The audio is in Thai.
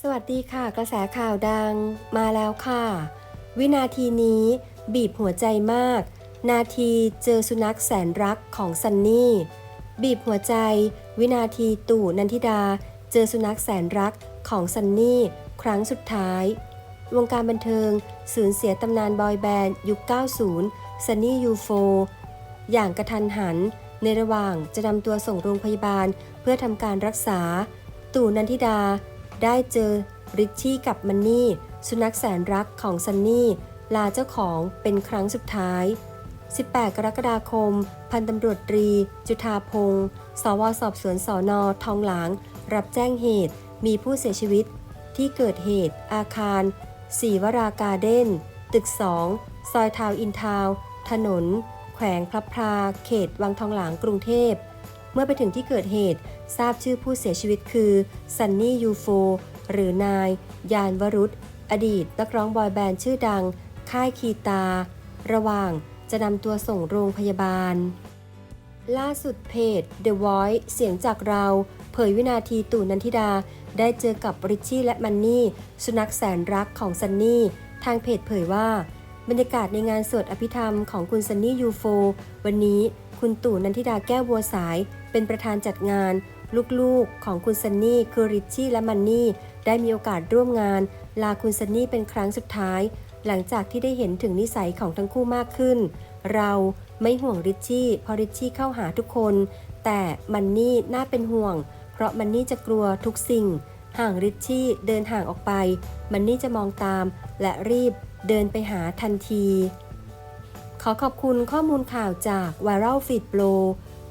สวัสดีค่ะ กระแสข่าวดังมาแล้วค่ะ วินาทีนี้บีบหัวใจมาก นาทีเจอสุนัขแสนรักของซันนี่ บีบหัวใจ วินาทีตู่นันทิดา เจอสุนัขแสนรักของซันนี่ ครั้งสุดท้าย วงการบันเทิง สูญเสียตำนานบอยแบนด์ยุค 90 ซันนี่ยูโฟอย่างกระทันหัน ในระหว่างจะนำตัวส่งโรงพยาบาลเพื่อทำการรักษา ตู่นันทิดา ได้เจอริชชี่กับมันนี่ สุนัขแสนรักของซันนี่ ลาเจ้าของเป็นครั้งสุดท้าย 18 กรกฎาคม พันตำรวจตรี จุธาพงศ์สวสอบสวนสอนอทองหลาง รับแจ้งเหตุ มีผู้เสียชีวิต ที่เกิดเหตุ อาคารสีวรากาเด้น ตึก 2 ซอยทาวอินทาว ถนน แขวงพระพรา เขต วังทองหลางกรุงเทพ เมื่อไปถึงที่เกิดเหตุ ทราบชื่อผู้เสียชีวิตคือซันนี่ยูโฟหรือนาย ยานวรุษอดีตนักร้องบอยแบนด์ชื่อดัง ค่ายคีตา ระหว่างจะนำตัวส่งโรงพยาบาล ล่าสุดเพจ The Voice เสียงจากเรา เผยวินาทีตู่นันทิดา ได้เจอกับริชชี่และมันนี่ สุนัขแสนรักของซันนี่ ทางเพจเผยว่า บรรยากาศในงานสวดอภิธรรมของคุณซันนี่ยูโฟวันนี้คุณตู่นันทิดาแก้วบัวสาย เป็นประธานจัดงาน ลูกๆ ของคุณซันนี่คือริชชี่และมันนี่ได้มีโอกาสร่วมงาน ลาคุณซันนี่เป็นครั้งสุดท้าย หลังจากที่ได้เห็นถึงนิสัยของทั้งคู่มากขึ้น เราไม่ห่วงริชชี่เพราะริชชี่เข้าหาทุกคน แต่มันนี่น่าเป็นห่วง เพราะมันนี่จะกลัวทุกสิ่ง ห่างริชชี่เดินห่างออกไป มันนี่จะมองตาม และรีบเดินไปหาทันที ขอขอบคุณข้อมูลข่าวจาก Viral Feed Pro